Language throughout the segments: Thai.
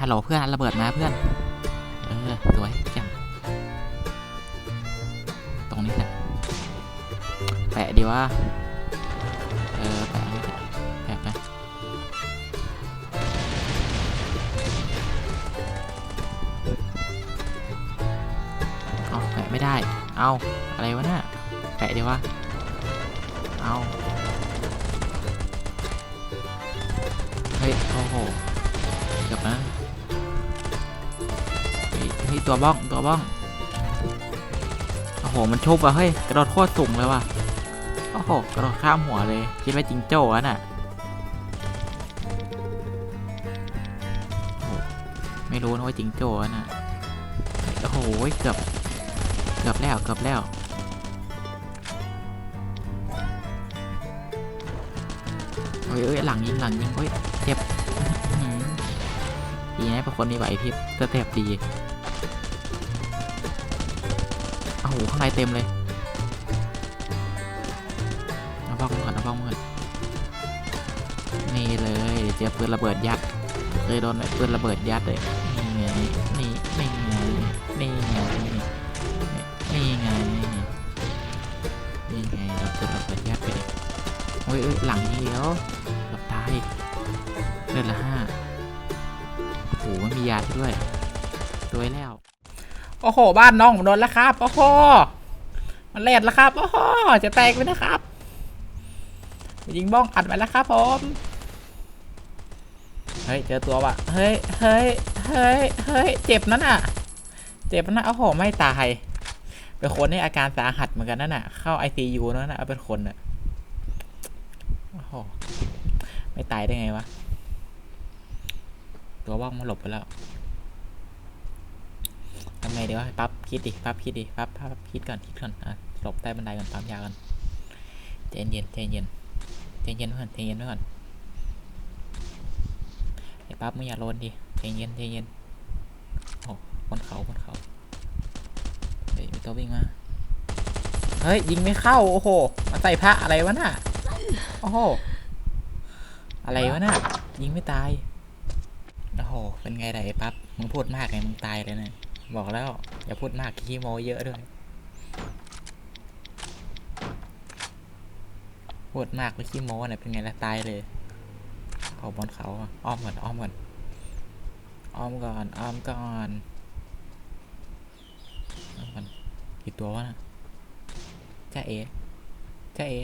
ฮัลโหลเพื่อนระเบิดมาเพื่อน เออสวยจังตรงนี้แหละแปะดีว่าเออแปะแหละแปะไปเอาแปะไม่ได้ เอาอะไรวะเนี่ยแปะดีวะเอาเฮ้ยโอ้โห ตัวบ้องตัวบ้องโอ้โหมันชุบว่ะเฮ้ยกระโดดโคตรสูงเลยว่ะโอ้โหกระโดดข้ามหัวเลย คิดว่าจิงโจ้อะน่ะโอ้โหไม่รู้นะว่าจิงโจ้อะน่ะโอ้โหเกือบเกือบแล้วเกือบแล้วเฮ้ยเอ้ยหลังยิงหลังยิงเฮ้ยเจ็บดีนะเป็นคนมีไหวพริบสเต็ปดี อ้โหข้างในเต็มเลยเอาบ้องก่อนเอาบ้องก่อนนี่เลยเจอปืนระเบิดยัดเคยโดนปืนระเบิดยัดเลยนี่ไงนี่นี่ไงนี่ไงนี่ไงนี่ไงเราปืนระเบิดยัดไปดิโอ้ยเอ้ยหลังยิงแล้วเกือบตายเลือดละห้าโอ้โหมันมียาด้วยสวยแล้ว โอ้โห บ้านน้องผมโดนแล้วครับ โอ้โห มันแลดแล้วครับ โอ้โห จะแตกไปนะครับ ยิงบ้องอัดไปแล้วครับผม เฮ้ย เจอตัวว่ะ เฮ้ย เฮ้ย เฮ้ย เฮ้ย เจ็บนั่นน่ะ เจ็บนั่นน่ะโอ้โห ไม่ตายเป็นคนนี่อาการสาหัสเหมือนกันนั่นน่ะ เข้าไอซียูนั่นน่ะ เอาเป็นคนน่ะ โอ้โห ไม่ตายได้ไงวะ ตัวว่องมาหลบไปแล้ว ทำไงดีวะปั๊บคิดดิปั๊บคิดดิปั๊บปั๊บคิดก่อนคิดก่อนอะหลบใต้บันไดก่อนปั๊มยาก่อนใจเย็นใจเย็นใจเย็นไว้ก่อนใจเย็นไว้ก่อนไอ้ปั๊บไมึงอย่าโลนดิใจเย็นใจเย็นโอ้บนเขาบนเขาเฮ้ยมีตัววิ่งมาเฮ้ยยิงไม่เข้าโอ้โหมาใส่พระอะไรวะน่ะโอ้โหอะไรวะน่ะยิงไม่ตายโอ้โหเป็นไงล่ะไอ้ปั๊บมึงพูดมากไงมึงตายเลยนะ บอกแล้ว อย่าพูดมากขี้โมเยอะด้วย พูดมากไปขี้โมเนี่ยเป็นไงล่ะตายเลย เขาบนเขาอ้อมก่อนอ้อมก่อนอ้อมก่อนอ้อมก่อนอ้อมก่อนกี่ตัววะนะจ้าเอจ้าเอ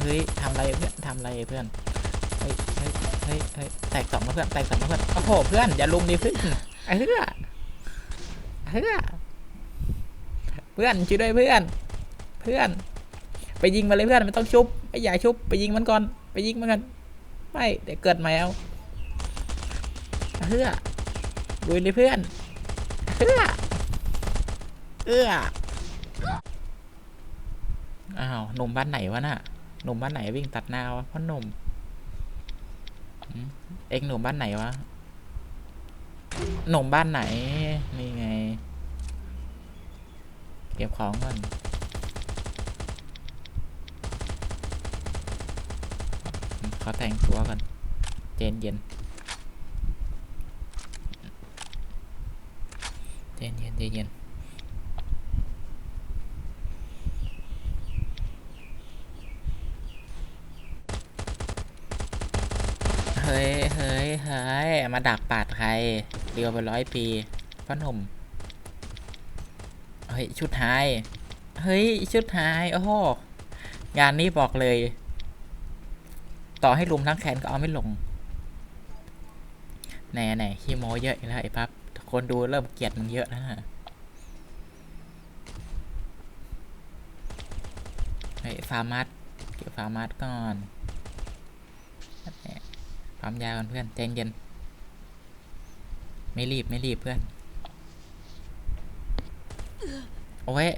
เฮ้ยทำอะไรเพื่อนทำอะไรเพื่อนเฮ้ยเฮ้ยเฮ้ยแตกสองแล้วเพื่อนแตกสองแล้วเพื่อนโอ้โหเพื่อนอย่าลุมดิเพื่อนไอ้เพื่อน เพื่อเพื่อนช่วยด้วยเพื่อน เพื่อน ไปยิงมาเลยเพื่อนไม่ต้องชุบไอ้ใหญ่ชุบไปยิงมันก่อนไปยิงมันกันไม่เดี๋ยวเกิดใหม่เอาเพื่อลุยเลยเพื่อนเพื่อเอื้ออ้าวหนุ่มบ้านไหนวะน่ะหนุ่มบ้านไหนวิ่งตัดหน้าวะพ่อหนุ่มหืมเอ็งหนุ่มบ้านไหนวะ หนุ่มบ้านไหน นี่ไง เก็บของก่อนเขาแต่งตัวก่อน เจนเย็น เจนเย็นเจนเย็นเฮ้ย เฮ้ย เฮ้ย มาดักปาด รเดียวไปร้อยปีพ่อหนุ่มเฮ้ยชุดไฮเฮ้ย ชุดไฮโอ้โหงานนี้บอกเลย ต่อให้ลุมทั้งแคนก็เอาไม่ลงแน่แน่ขี้โมเยอะอีกแล้วไอ้ปั๊บคนดูเริ่มเกลียดมึงเยอะแล้วนะเฮ้ยฟาร์มัสเก็บฟาร์มัสก่อนแหม่ปั๊มยาก่อนเพื่อนใจเย็น ไม่รีบไม่รีบเพื่อน โอ้ย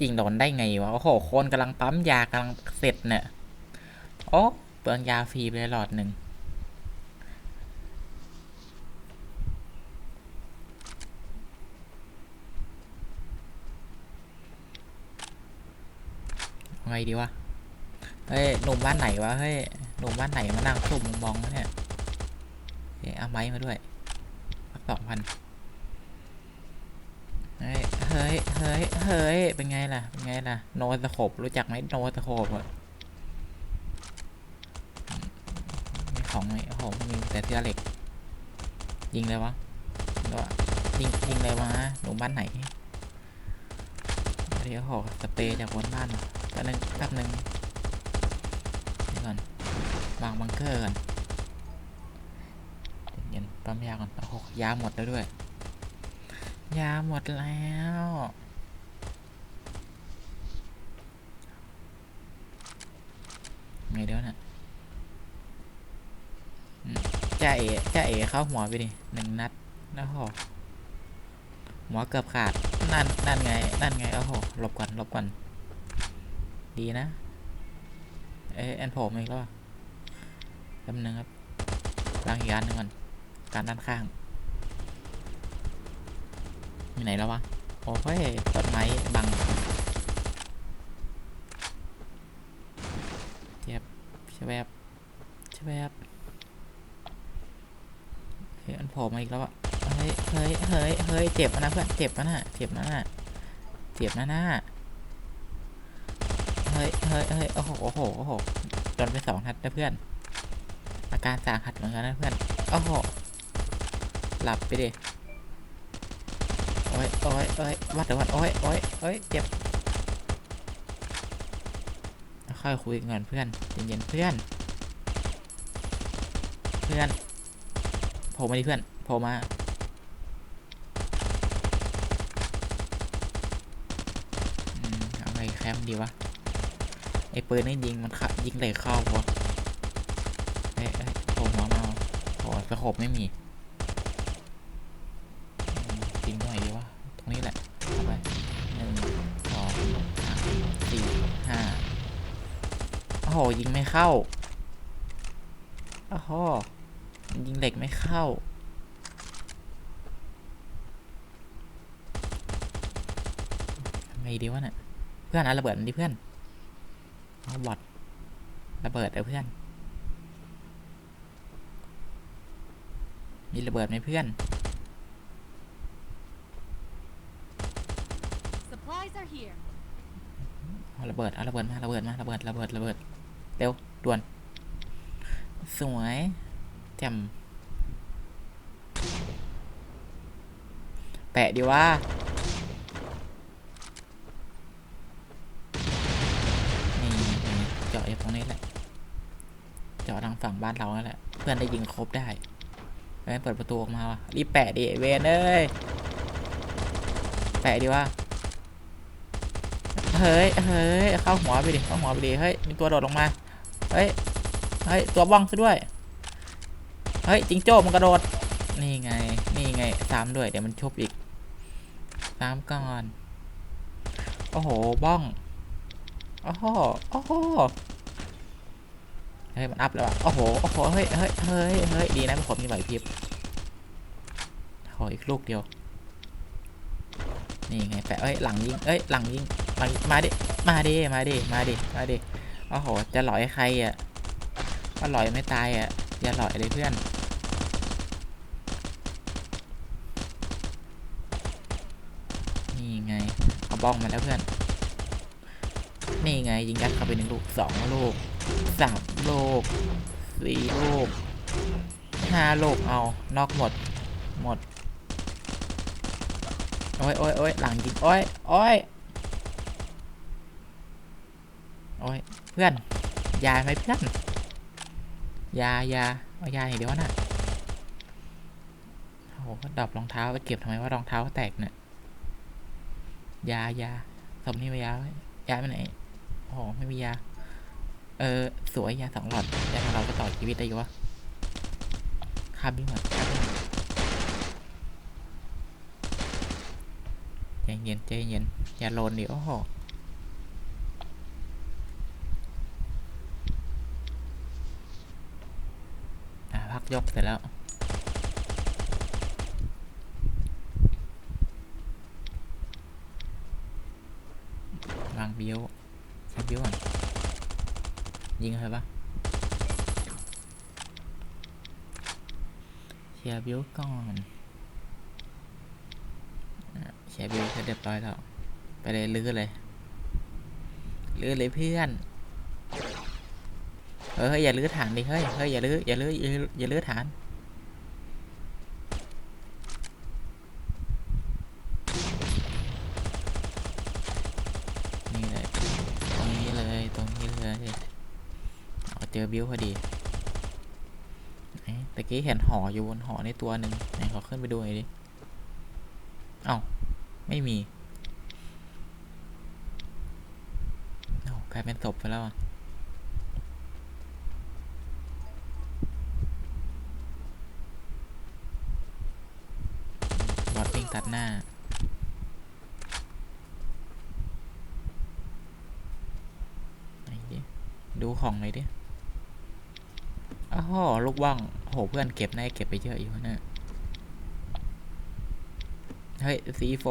ยิงโดนได้ไงวะ โอ้โห คนกำลังปั๊มยากำลังเสร็จเนี่ย โอ้เปลืองยาฟรีไปหลอดหนึ่งไงดีวะ เฮ้ย หนุ่มบ้านไหนวะ เฮ้ย หนุ่มบ้านไหนมานั่งซุ่มมองเนี่ยเฮ้ยเอาไม้มาด้วย สองพันเฮ้ย เฮ้ย เฮ้ย เฮ้ย เป็นไงล่ะ เป็นไงล่ะ โนสโคปรู้จักไหมโนสโคปอะมีของไหมโอ้โหมีแต่เสื้อเหล็ก ยิงเลยวะยิงเลยวะยิงยิงเลยวะหนูบ้านไหนเดี๋ยวโอ้โหสเปรย์จากบนบ้านแป๊บนึงแป๊บนึงนี่ก่อน วางบังเกอร์ก่อน ปั๊มยาก่อนโอ้โหยาหมดแล้วด้วย ยาหมดแล้ว ไงเดี๋ยวน่ะจ้าเอ๋จ้าเอ๋เข้าหัวไปดิหนึ่งนัดแล้โหหัวเกือบขาด นั่น นั่นไง นั่นไงโอ้โหหลบก่อนหลบก่อนดีนะ เอ้ยแอนโผมอีกแล้วอะแป๊บนึงครับล้างอีกอันหนึ่งก่อน การด้านข้างมีไหนแล้ววะ โอ้ยต้นไม้บังเจ็บชแวบชแวบเฮ้ยอันโผล่มาอีกแล้วอะเฮ้ยเฮ้ยเฮ้ยเฮ้ยเจ็บนะเพื่อนเจ็บนะน่ะเจ็บนะน่ะเจ็บนะน่ะเฮ้ยเฮ้ยเฮ้ยโอ้โหโอ้โหโอ้โหโดนไปสองนัดนะเพื่อน อาการสาหัสเหมือนกันนะเพื่อน โอ้โห หลับไปดิโอ้ยโอ้ยโอ้ยวัดเดี๋ยววัดโอ้ยโอ้ยโอ้ยเจ็บค่อยคุยกันเพื่อนเย็นๆเพื่อน เพื่อนโผล่มาดิเพื่อนโผล่มาอืมเอาไงแคมป์ดีวะไอ้ปืนนี่ยิงมันขยิงเลยเข้าวะเอ้ยเอ้ยโผล่มาเอาโอ้สะโขบไม่มีอืมยิงตรงไหนดีวะ ตรงนี้แหละเอาไปหนึ่งสองสามสี่ห้า โอ้โหยิงไม่เข้าโอ้โหยิงเหล็กไม่เข้าทำไงดีวะเนี่ยเพื่อนเอาระเบิดมันดิเพื่อนเอาบอดระเบิดเอาเพื่อน มีระเบิดไหมเพื่อน Supplies are here. เอาระเบิดเอาระเบิดมาระเบิดมาระเบิดระเบิดระเบิด เร็ว ด่วน สวยแจ่มแปะดีว่านี่เจาะอยู่ตรงนี้แหละ เจาะทางฝั่งบ้านเราแล้วแหละ เพื่อนได้ยิงครบได้เฮ้ยเปิดประตูออกมาวะรีบแปะดิไอ้เวนเอ้ย แปะดีว่าเฮ้ย เฮ้ย เข้าหัวไปดิ เข้าหัวไปดิ เฮ้ย มีตัวโดดลงมา เฮ้ย เฮ้ย ตัวบ้องซะด้วย เฮ้ย จิงโจ้มันกระโดด นี่ไง นี่ไงตามด้วย เดี๋ยวมันชุบอีกตามก่อน โอ้โห บ้อง โอ้โห โอ้โห เฮ้ย มันอัพแล้วอะโอ้โห โอ้โห เฮ้ย เฮ้ย เฮ้ย เฮ้ย ดีนะผมมีไหวพริบขออีกลูกเดียว นี่ไงแปะเอ้ย หลังยิง เอ้ย หลังยิงหลังมาดิ มาดิ มาดิ มาดิ มาดิ โอ้โห จะหลอยใครอะก็หลอยไม่ตายอะ อย่าหลอยเลยเพื่อน นี่ไง เอาบ้องมาแล้วเพื่อน นี่ไงยิงยัดเข้าไปหนึ่งลูกสองลูกสามลูกสี่ลูกห้าลูกเอา นอกหมด หมด โอ้ยโอ้ยโอ้ยหลังยิงโอ้ยโอ้ยโอ้ย เพื่อน ยาไหมเพื่อน ยายาเอายาอย่างเดียวนะโอ้โหก็ดรอปรองเท้าไปเก็บทำไมว่ารองเท้าแตกเนี่ย ยายาสมนี่มายายาไปไหนโอ้โหไม่มียา เออ สวยยาสองหลอดยาของเราก็ต่อชีวิตได้อยู่วะข้ามวิ่งก่อนข้ามวิ่งใจเย็นใจเย็นอย่าโลนดิโอ้โห อะพัก ยกเสร็จแล้ว วางบิวใช้บิวก่อนยิงเลยปะเชียร์บิวก่อนเชียร์บิวเสร็จเรียบร้อยแล้ว ไปเลยลื้อเลยลื้อเลยเพื่อน เออเฮ้ยอย่าลื้อฐานดิเฮ้ยเฮ้ยอย่าลื้ออย่าลื้ออย่าลื้อฐานนี่เลยตรงนี้เลยตรงนี้เลยเอาเจอบิวพอดีไหนตะกี้เห็นหออยู่บนหอในตัวหนึ่งไหนขอขึ้นไปดูหน่อยดิเอ้าไม่มีเอ้ากลายเป็นศพไปแล้วอะบอดวิ่ง ตัดหน้า ดูของหน่อยดิอ้าวลูกว่างโห เพื่อนเก็บได้เก็บไปเยอะอยู่นะเฮ้ยสีโฟ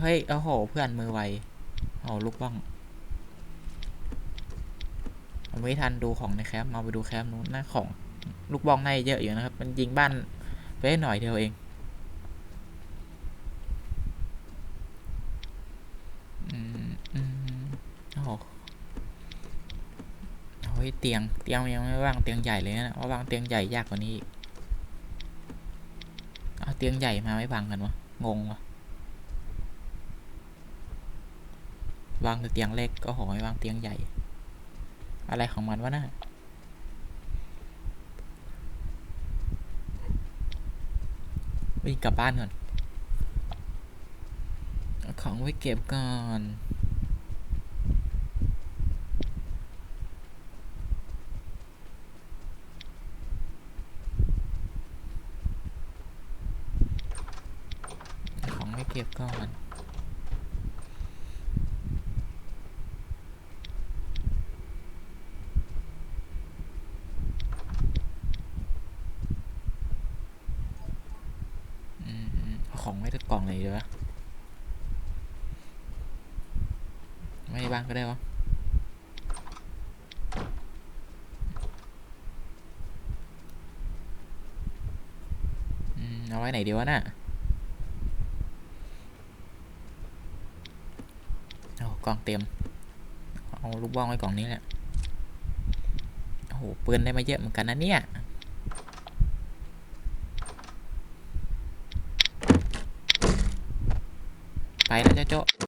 เฮ้ยโอ้โห เพื่อนมือไวโอ้ลูกบ้องไม่ทันดูของในแคมป์มาไปดูแคมป์นู้นนะของ ลูกบ้องในเยอะอยู่นะครับ มันยิงบ้านไปได้หน่อยเดียวเอง อืมอืมโอ้โห โอ้ยเตียงเตียงยังไม่วางเตียงใหญ่เลยนะว่าวางเตียงใหญ่ยากกว่านี้อีกเอาเตียงใหญ่มาไม่วางกันวะงงวะวางแต่เตียงเล็กก็หอย วางเตียงใหญ่ อะไรของมันวะน่ะวิ่งกลับบ้านก่อนเอาของไว้เก็บก่อน เก็บก่อนอืมอืมเอาของไว้ในกล่องเลยดีวะไม่บ้านก็ได้วะอืมเอาไว้ไหนดีวะน่ะเอาก ล่องเต็ม เอาลูกบ้องไว้กล่องนี้แหละ โอ้โหปืนได้มาเยอะเหมือนกันนะเนี่ยไปแล้วเจ้าโจ้